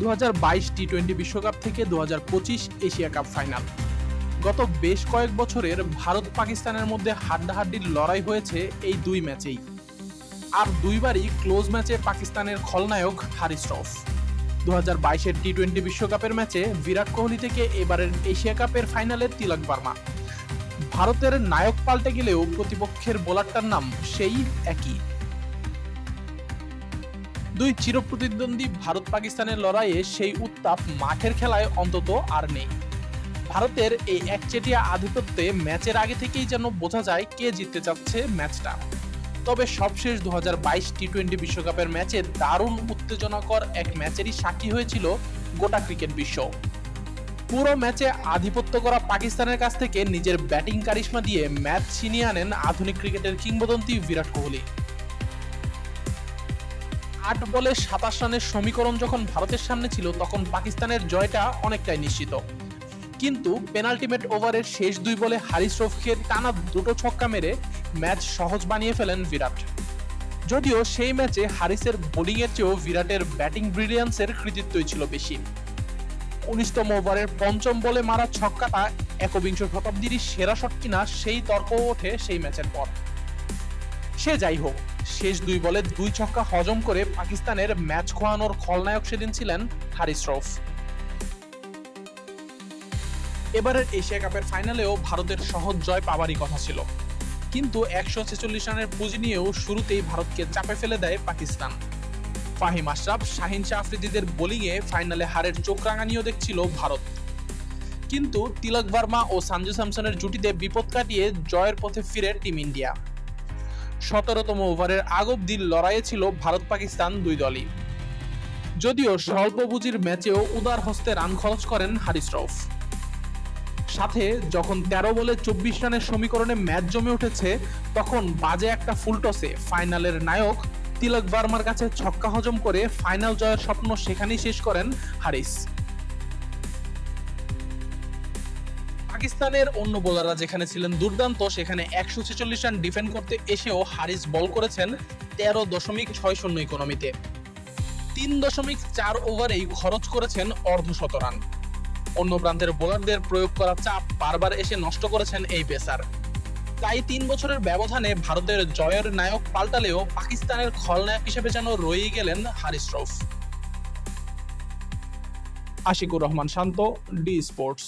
দু হাজার বাইশ টি টোয়েন্টি বিশ্বকাপ থেকে দু হাজার পঁচিশ এশিয়া কাপ ফাইনাল। গত বেশ কয়েক বছরের ভারত পাকিস্তানের মধ্যে হাড্ডাহাড্ডির লড়াই হয়েছে এই দুই ম্যাচেই। আর দুইবারই ক্লোজ ম্যাচে পাকিস্তানের খলনায়ক হারিস রফ। দু হাজার বাইশের টি টোয়েন্টি বিশ্বকাপের ম্যাচে বিরাট কোহলি থেকে এবারের এশিয়া কাপের ফাইনালে তিলক বার্মা। ভারতের নায়ক পাল্টে গেলেও প্রতিপক্ষের বোলারটার নাম সেই একই। দুই চিরপ্রতিদ্বন্দ্বী ভারত পাকিস্তানের লড়াইয়ে সেই উত্তাপ মাঠের খেলায় অন্তত আর নেই। ভারতের এই একচেটিয়া আধিপত্যে ম্যাচের আগে থেকেই যেন বোঝা যায় কে জিততে চাচ্ছে ম্যাচটা। তবে সবশেষ দু হাজার বাইশ টি টোয়েন্টি বিশ্বকাপের ম্যাচে দারুণ উত্তেজনাকর এক ম্যাচেরই সাক্ষী হয়েছিল গোটা ক্রিকেট বিশ্ব। পুরো ম্যাচে আধিপত্য করা পাকিস্তানের কাছ থেকে নিজের ব্যাটিং কারিশমা দিয়ে ম্যাচ ছিনিয়ে আনেন আধুনিক ক্রিকেটের কিংবদন্তি বিরাট কোহলি। আট বলে সাতাশ রানের সমীকরণ যখন ভারতের সামনে ছিল, তখন পাকিস্তানের জয়টা অনেকটাই নিশ্চিত। কিন্তু পেনাল্টিমেট ওভারের শেষ দুই বলে হারিস রফকে টানা দুটো ছক্কা মেরে ম্যাচ সহজ বানিয়ে ফেলেন বিরাট। যদিও সেই ম্যাচে হারিসের বোলিংয়ের চেয়েও বিরাটের ব্যাটিং ব্রিলিয়ান্সের কৃতিত্বই ছিল বেশি। উনিশতম ওভারের পঞ্চম বলে মারা ছক্কাটা একবিংশ শতাব্দীর সেরা শট কিনা সেই তর্ক ওঠে সেই ম্যাচের পর। সে যাই হোক শেষ দুই বলে দুই ছক্কা হজম করে পাকিস্তানের ম্যাচ খোয়ানোর খলনায়ক সেদিন ছিলেন হারিস রফ এবারের এশিয়া কাপের ফাইনালেও ভারতের সহজ জয় পাওয়ারই কথা ছিল। কিন্তু একশো ছেচল্লিশ রানের পুঁজি নিয়েও শুরুতেই ভারতকে চাপে ফেলে দেয় পাকিস্তান। ফাহিম আশরাফ, শাহিন শাহ আফ্রিদিদের বোলিংয়ে ফাইনালে হারের চোখ রাঙানিও দেখছিল ভারত। কিন্তু তিলক ভার্মা ও সঞ্জু স্যামসনের জুটিতে বিপদ কাটিয়ে জয়ের পথে ফিরে টিম ইন্ডিয়া। সতেরোতম ওভারের আগ অব্দি লড়াইয়ে ছিল ভারত পাকিস্তান দুই দলই। যদিও স্বল্প পুঁজির ম্যাচেও উদার হস্তে রান খরচ করেন হারিস রফ সাথে যখন তেরো বলে চব্বিশ রানের সমীকরণে ম্যাচ জমে উঠেছে, তখন বাজে একটা ফুলটসে ফাইনালের নায়ক তিলক বার্মার কাছে ছক্কা হজম করে ফাইনাল জয়ের স্বপ্ন সেখানেই শেষ করেন হারিস। পাকিস্তানের অন্য বোলাররা যেখানে ছিলেন দুর্দান্ত, সেখানে একশো ছেচল্লিশ রান ডিফেন্ড করতে এসেও হারিস বল করেছেন তেরো দশমিক ছয় শূন্য ইকোনমিতে। তিন দশমিক চার ওভারেই খরচ করেছেন অর্ধশত রান। অন্য প্রান্তের বোলারদের প্রয়োগ করা চাপ বারবার এসে নষ্ট করেছেন এই পেসার। তাই তিন বছরের ব্যবধানে ভারতের জয়ের নায়ক পাল্টালেও পাকিস্তানের খলনায়ক হিসেবে যেন রয়েই গেলেন Haris Rauf. Ashikur Rahman Shanto, D sports.